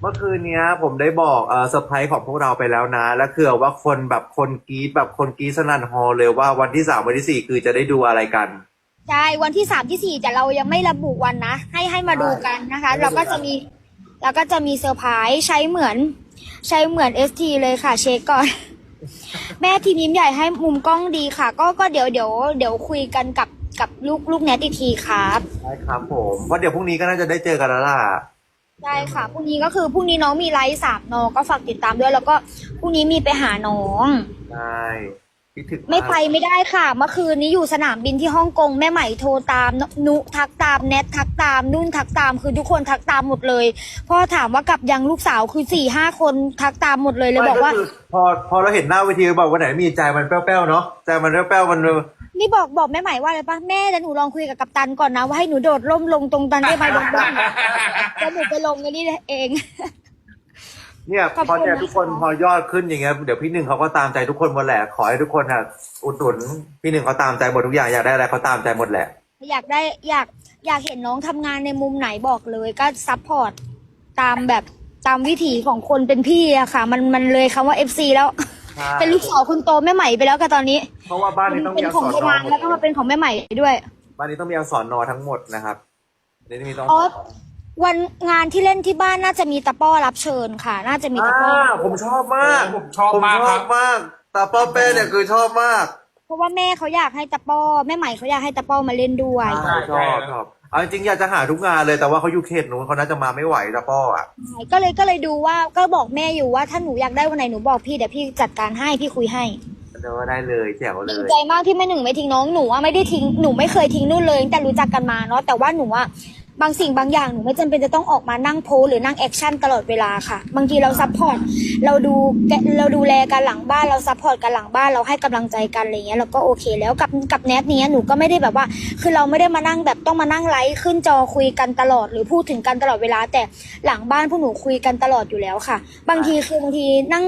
เมื่อคืนเนี้ยผมได้บอกเอ่อเซอร์ไพรส์ของพวกเราไปแล้วนะ แล้วคือว่าคนแบบคนกรีดแบบคนกรีดสนั่นฮอลเลยว่าวันที่สามวันที่สี่คือจะได้ดูอะไรกัน ใช่วันที่สามที่สี่แต่เรายังไม่ระบุวันนะ ให้ให้มาดูกันนะคะให้มาดูกันเราก็จะมีเราก็จะมีเซอร์ไพรส์ใช้เหมือน ใช้เหมือนเอสทีเลยค่ะ เช็คก่อน แม่ทีมยิ้มใหญ่ให้มุมกล้องดีค่ะ ก็ก็เดี๋ยวเดี๋ยวเดี๋ยวคุยกันกับกับลูกลูกแนทอีกทีครับ ใช่ครับผมเพราะเดี๋ยวพรุ่งนี้ก็น่าจะได้เจอกันแล้วล่ะ ใช่ค่ะพรุ่งนี้ก็คือพรุ่งนี้น้องมีไลฟ์สามน้องก็ฝากติดตามด้วย แล้วก็พรุ่งนี้มีไปหาน้องใช่คิดถึงากไม่ไปไม่ได้ค่ะ เมื่อคืนนี้อยู่สนามบินที่ฮ่องกงแม่ใหม่โทรตามนนุทักตามแนททักตามนุ่นทักตามคือทุกคนทักตามหมดเลยพ่อถามว่ากลับยังลูกสาวคือสี่ห้าคนทักตามหมดเลยเลยบอกว่า ไม่คืพอพอเราเห็นหน้าเวทีบอกวันไหนมีใจมันแป้วๆเนาะใจมันแป้วๆมัน นี่บอกบอกแม่ใหม่ว่าอะไรปะแม่แล้วหนูลองคุยกับกัปตันก่อนนะ ว่าให้หนูโดดร่มลงตรงตันได้ไหมลงบ้างแล้วหนูไปลงกันนี่เอง เนี่ยขอบพอคุณเนี่ยนะคะ ทุกคนพอยอดขึ้นอย่างเงี้ยเดี๋ยวพี่หนึ่งเขาก็ตามใจทุกคนหมดแหละขอให้ทุกคนอะอุดหนุนพี่หนึ่งเขาตามใจหมดทุกอย่างอยากได้อะไรเขาตามใจหมดแหละ อยากได้อยากอยากเห็นน้องทำงานในมุมไหนบอกเลยก็ซัพพอร์ตตามแบบตามวิถีของคนเป็นพี่อะค่ะ มันมันเลยคำว่า FC แล้ว ใช่เป็นลูกสาวคนโตแม่ใหม่ไปแล้วกับตอนนี้ เพราะว่าบ้านนี้ต้องเป็มีนอักของษรโบนอราณหมดแล้วก็มาเป็นของแม่ใหม่ด้วย บ้านนี้ต้องมีอักษรนอทั้งหมดนะครับเดี๋ยวนี้มีต้องอ๋อ วันงานที่เล่นที่บ้านน่าจะมีตะป้อรับเชิญค่ะ น่าจะมีตะป้อ อ่าผมชอบมากผมชอบมากผมชครัอบ บมากตาป้อเป้เนี่ยคือชอบมากเพราะว่าแม่เขาอยากให้ตะป้อแม่ใหม่เขาอยากให้ตะป้อมาเล่นด้วย ใช่ชอบชอบ เอาจริงๆอยากจะหาทุกงานเลยแต่ว่าเขาอยู่เขตนู้นเขาน่าจะมาไม่ไหวตาป้ออะก็เลยก็เลยดูว่าก็บอกแม่อยู่ว่าถ้าหนูอยากได้วันไหนหนูบอกพี่เดี๋ยวพี่จัดการให้พี่คุยให้เดี๋ยวได้เลยแจ๋วเลดีย ใจมากที่แม่หนึ่งไม่ทิ้งน้องหนูอะไม่ได้ทิ้งหนูไม่เคยทิ้งนู่นเลยตั้งแต่รู้จักกันมาเนาะแต่ว่าหนูอะ บางสิ่งบางอย่างหนูไม่จำเป็นจะต้องออกมานั่งโพสหรือนั่งแอคชั่นตลอดเวลาค่ะ บางทีเราซัพพอร์ตเราดูแกเราดูแลกันหลังบ้านเราซัพพอร์ตกันหลังบ้านเราให้กำลังใจกันอะไรเงี้ยเราก็โอเคแล้วกับกับแนทเนี้ยหนูก็ไม่ได้แบบว่า คือเราไม่ได้มานั่งแบบต้องมานั่งไลฟ์ขึ้นจอคุยกันตลอด หรือพูดถึงกันตลอดเวลา แต่หลังบ้านพวกหนูคุยกันตลอดอยู่แล้วค่ะ บางทีคือบางทีนั่ง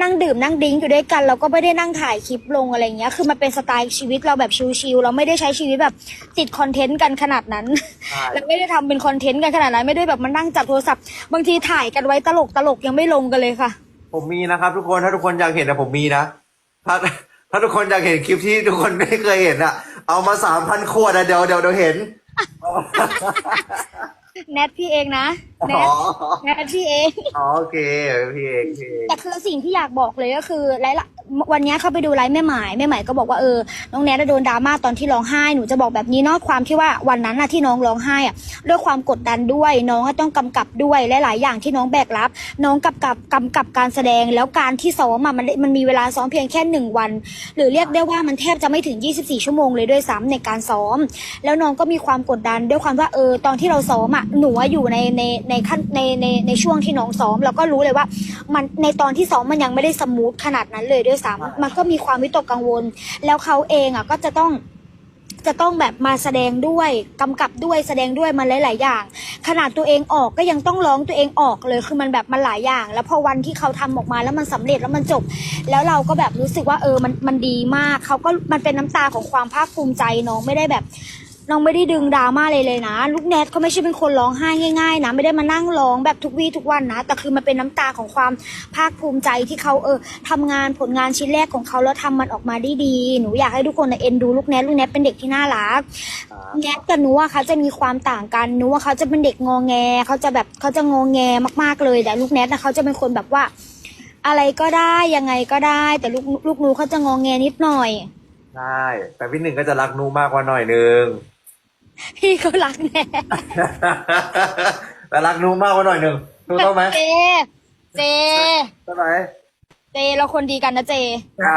นั่งดื่มนั่งดิ้งอยู่ด้วยกัน เราก็ไม่ได้นั่งถ่ายคลิปลงอะไรเงี้ยคือมันเป็นสไตล์ชีวิตเราแบบชิลๆเราไม่ได้ใช้ชีวิตแบบติดคอนเทนต์กันขนาดนั้น ใช่ เราไม่ได้ทำเป็นคอนเทนต์กันขนาดนั้นไม่ได้แบบมานั่งจับโทรศัพท์ บางทีถ่ายกันไว้ตลกตลกๆยังไม่ลงกันเลยค่ะ ผมมีนะครับ ทุกคนถ้าทุกคนอยากเห็นนะผมมีนะถ้าถ้าทุกคนอยากเห็นคลิปที่ทุกคนไม่เคยเห็นอะเอามาสามพันขวดอะเดี๋ยวเดี๋ยวเดี๋ยวเห็นแนทพี่เองนะแนอ๋อทแนทพี่เองอ๋อโอเคพี่เองพี่เองแต่คือสิ่งที่อยากบอกเลยก็คือไลฟ์ละ วันนี้เข้าไปดูไลฟ์แม่หมายแม่หมายก็บอกว่าเออน้องแนทโดนดราม่าตอนที่ร้องไห้หนูจะบอกแบบนี้เนาะความที่ว่าวันนั้นน่ะที่น้องร้องไห้อะด้วยความกดดันด้วยน้องก็ต้องกำกับด้วยและหลายอย่างที่น้องแบกรับ น้องกำกับกำกับการแสดงแล้วการที่ซ้อมอะมันมันมีเวลาซ้อมเพียงแค่หนึ่งวัน หรือเรียกได้ว่ามันแทบจะไม่ถึง 24 ชั่วโมงเลยด้วยซ้ำในการซ้อม แล้วน้องก็มีความกดดันด้วยความว่าเออตอนที่เราซ้อมอะหนูอะอยู่ในในในขั้นในในในช่วงที่น้องซ้อมเราก็รู้เลยว่า มันในตอนที่ซ้อมมันยังไม่ได้สมูทขนาดนั้นเลยด้วยซ้ำมันก็มีความวิตกกังวล แล้วเขาเองอะก็จะต้องจะต้องแบบมาแสดงด้วยกำกับด้วยแสดงด้วยมันหลาย ๆ อย่าง ขนาดตัวเองออกก็ยังต้องร้องตัวเองออกเลยคือมันแบบมันหลายอย่าง แล้วพอวันที่เขาทำออกมาแล้วมันสำเร็จแล้วมันจบ แล้วเราก็แบบรู้สึกว่าเออมันมันดีมากเขาก็มันเป็นน้ำตาของความภาคภูมิใจน้องไม่ได้แบบ น้องไม่ได้ดึงดราม่าเลยเลยนะ ลูกแนทก็ไม่ใช่เป็นคนร้องไห้ง่ายๆนะ ไม่ได้มานั่งร้องแบบทุกวี่ทุกวันนะ แต่คือมันเป็นน้ำตาของความภาคภูมิใจที่เขาเออทำงานผลงานชิ้นแรกของเขาแล้วทำมันออกมาได้ดี หนูอยากให้ทุกคนเอ็นดูลูกแนทลูกแนทเป็นเด็กที่น่ารักแนทกับหนูอะเขาจะมีความต่างกันหนูว่าเขาจะเป็นเด็กงอแงเขาจะแบบเขาจะงอแงมากๆเลย แต่ลูกแนทนะเขาจะเป็นคนแบบว่า อะไรก็ได้ยังไงก็ได้ แต่ลูกลูกหนูเขาจะงอแงนิดหน่อยใช่แต่พี่หนึ่งก็จะรักนูมากกว่าหน่อยนึง พี่เขารักแน่แต่รักนูมากกว่าหน่อยนึงนูต้องไหมเจ เจ ใช่ไหมเจเราคนดีกันนะเจ ใช่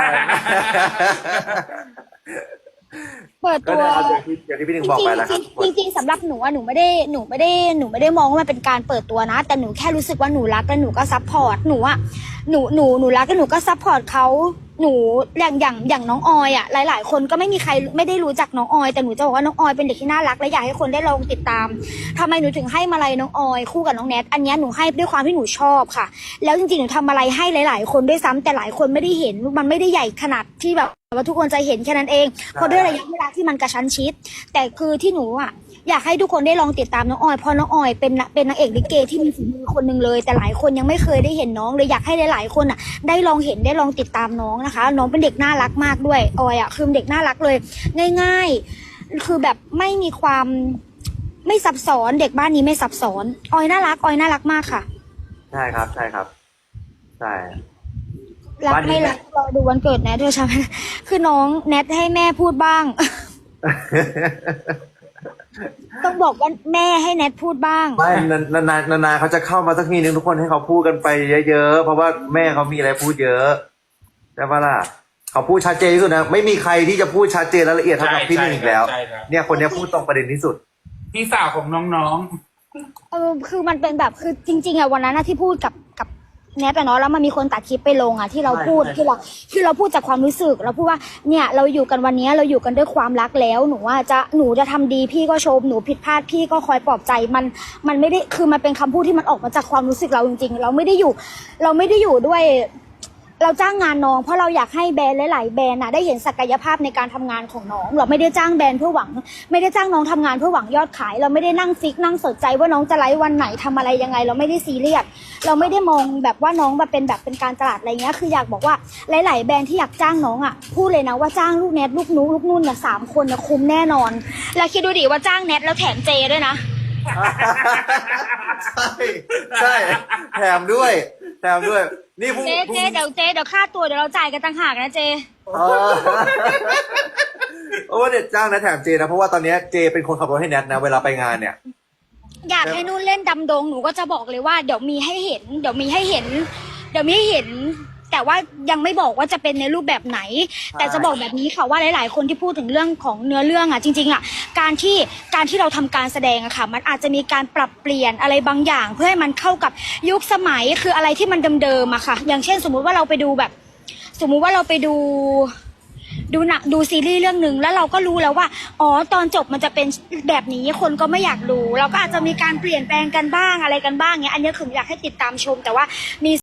เปิดก็ตัว ได้ครับอย่างที่อย่างที่พี่หนึ่งบอกไปแล้วครับจริงๆจริงๆสำหรับหนูอะหนูไม่ได้หนูไม่ได้หนูไม่ได้มองว่ามันเป็นการเปิดตัวนะ แต่หนูแค่รู้สึกว่าหนูรักและหนูก็ซัพพอร์ตหนูอะหนูหนูหนูรักและหนูก็ซัพพอร์ตเขา หนูอย่างอย่างอย่างน้องออยอะหลาย ๆ คนก็ไม่มีใครไม่ได้รู้จักน้องออยแต่หนูจะบอกว่าน้องออยเป็นเด็กที่น่ารักและอยากให้คนได้ลองติดตามทำไมหนูถึงให้มาลัยน้องออยคู่กับน้องแนทอันเนี้ยหนูให้ด้วยความที่หนูชอบค่ะ แล้วจริงๆหนูทำอะไรให้หลาย ๆ คนด้วยซ้ำแต่หลายคนไม่ได้เห็นมันไม่ได้ใหญ่ขนาดที่แบบ ว่าทุกคนจะเห็นแค่นั้นเอง เพราะด้วยระยะเวลาที่มันกระชั้นชิด แต่คือที่หนูอะอยากให้ทุกคนได้ลองติดตามน้องออยเพราะน้องออยเป็นนะเป็นนางเอกลิเกที่มีฝีมือคนหนึ่งเลย แต่หลายคนยังไม่เคยได้เห็นน้องเลยอยากให้หลายๆคนอะ ได้ลองเห็นได้ลองติดตามน้องนะคะ น้องเป็นเด็กน่ารักมากด้วยออยอะคือเด็กน่ารักเลย ง่าย ๆ คือแบบไม่มีความไม่ซับซ้อนเด็กบ้านนี้ไม่ซับซ้อนออยน่ารักออยน่ารักมากค่ะใช่ครับใช่ครับใช่ รักบ้านนี้ไม่รักรอดูวันเกิดแนทด้วยใช่ไหมคือน้องแนทให้แม่พูดบ้าง ต้องบอกว่าแม่ให้แนทพูดบ้าง ไม่นานนานนานๆเขาจะเข้ามาสักทีนึงทุกคนให้เขาพูดกันไปเยอะๆ เพราะว่าแม่เขามีอะไรพูดเยอะใช่ปะล่ะเขาพูดชัดเจนที่สุดนะ ไม่มีใครที่จะพูดชัดเจนและละเอียดเท่ากับพี่หนึ่งอีกแล้ว ใช่ครับ เนี่ยคนเนี้ยพูดตรงประเด็นที่สุด พี่สาวของน้องเออคือมันเป็นแบบคือจริง ๆอะวันนั้นอะที่พูดกับกับ แนทอะเนาะแล้วมันมีคนตัดคลิปไปลงอะที่เราพูดใช่ที่เราที่เราพูดจากความรู้สึก เราพูดว่าเนี่ยเราอยู่กันวันนี้เราอยู่กันด้วยความรักแล้ว หนูว่าจะหนูจะทำดีพี่ก็ชมหนูผิดพลาดพี่ก็คอยปลอบใจมันมันไม่ได้คือมันเป็นคำพูดที่มันออกมาจากความรู้สึกเราจริง ๆ เราไม่ได้อยู่ เราไม่ได้อยู่ด้วย เราจ้างงานน้องเพราะเราอยากให้แบรนด์หลาย ๆ แบรนด์น่ะได้เห็นศักยภาพในการทำงานของน้อง เราไม่ได้จ้างแบรนด์เพื่อหวัง ไม่ได้จ้างน้องทำงานเพื่อหวังยอดขาย เราไม่ได้นั่งฟิกนั่งสนใจว่าน้องจะไลฟ์วันไหนทำอะไรยังไง เราไม่ได้ซีเรียสเราไม่ได้มองแบบว่าน้องมาเป็นแบบเป็นการตลาดอะไรเงี้ยคืออยากบอกว่าหลาย ๆ แบรนด์ที่อยากจ้างน้องอะพูดเลยนะว่าจ้างลูกแนทลูกนุ๊กลูกนุ่นน่ะสามคนน่ะคุ้มแน่นอน แล้วคิดดูดิว่าจ้างแนทแล้วแถมเจด้วยนะใช่ใช่แถมด้วย แถมด้วย นี่ผู้เจเจเดี๋ยวเจเดี๋ยวค่าตัวเดี๋ยวเราจ่ายกันต่างหากนะเจเออเพราะว่าเด็ดจ้างนะแถมเจนะ เพราะว่าตอนเนี้ยเจเป็นคนขับรถให้แนทนะ เวลาไปงานเนี่ย อยากให้นุ่นเล่นดำดงหนูก็จะบอกเลยว่าเดี๋ยวมีให้เห็น เดี๋ยวมีให้เห็น เดี๋ยวมีให้เห็น แต่ว่ายังไม่บอกว่าจะเป็นในรูปแบบไหน แต่จะบอกแบบนี้ค่ะว่าหลาย ๆ คนที่พูดถึงเรื่องของเนื้อเรื่องอะจริง ๆ อะ การที่การที่เราทำการแสดงอะค่ะ มันอาจจะมีการปรับเปลี่ยนอะไรบางอย่าง เพื่อให้มันเข้ากับยุคสมัยคืออะไรที่มันเดิมๆอะค่ะ อย่างเช่น สมมุติว่าเราไปดูแบบ สมมุติว่าเราไปดูดูหนักดูซีรีส์เรื่องหนึ่งแล้วเราก็รู้แล้วว่า อ๋อตอนจบมันจะเป็นแบบนี้คนก็ไม่อยากดู เราก็อาจจะมีการเปลี่ยนแปลงกันบ้างอะไรกันบ้างเงี้ยอันนี้คืออยากให้ติดตามชมแต่ว่ามี